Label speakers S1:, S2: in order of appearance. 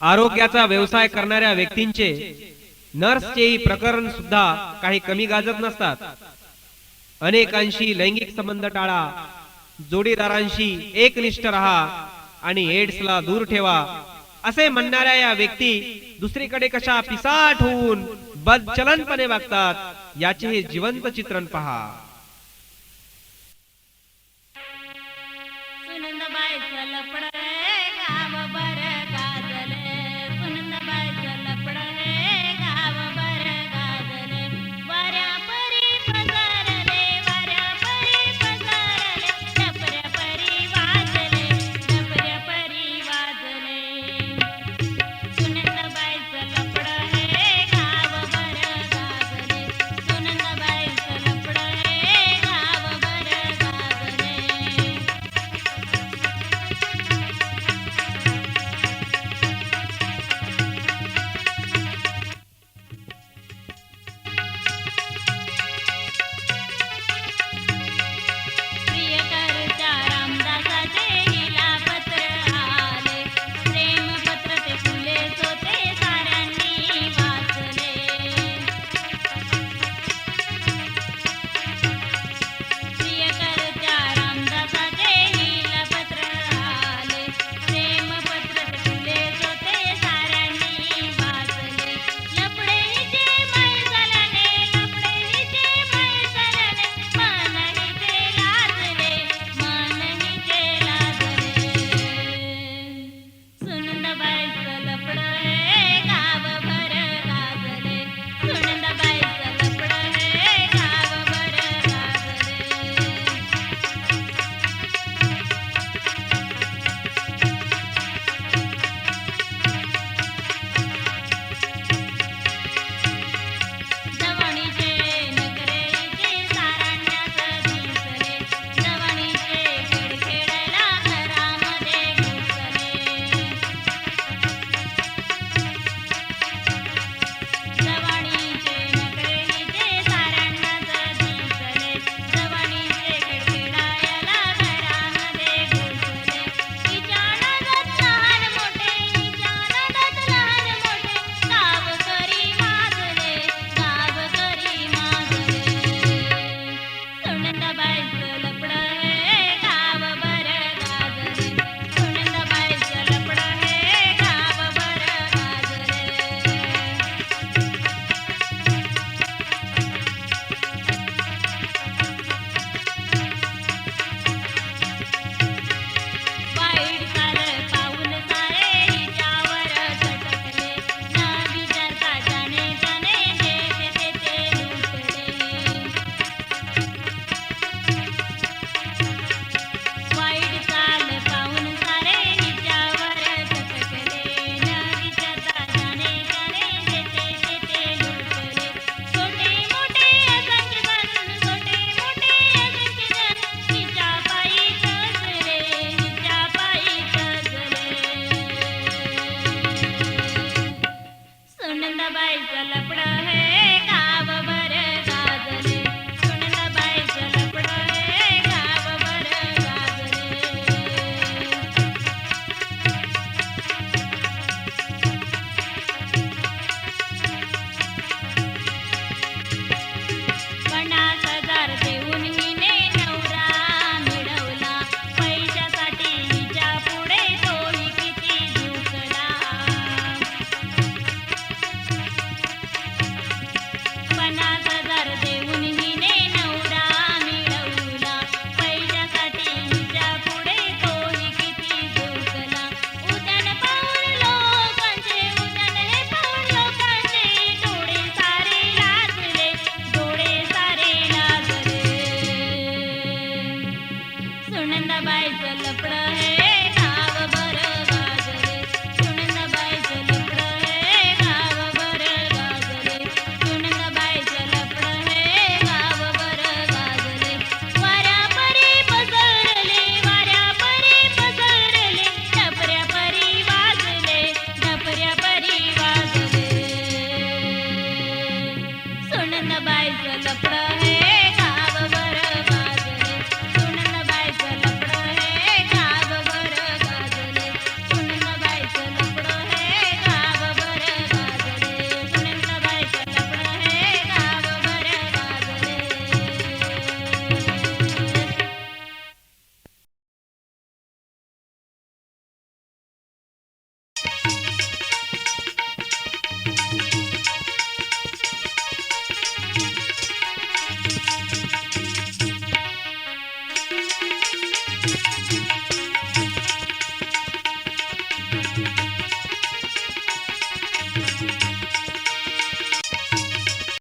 S1: आरोग्याचा व्यवसाय करणाऱ्या व्यक्तींचे नर्सचेही प्रकरण सुद्धा काही कमी गाजत नसतात. अनेकांशी लैंगिक संबंध टाळा जोडीदारांशी एकनिष्ठ राहा आणि एड्सला दूर ठेवा असे म्हणणाऱ्या या व्यक्ती दुसरीकडे कशा पिसाट होऊन बदचलनपणे वागतात याचे हे जिवंत चित्रण पहा.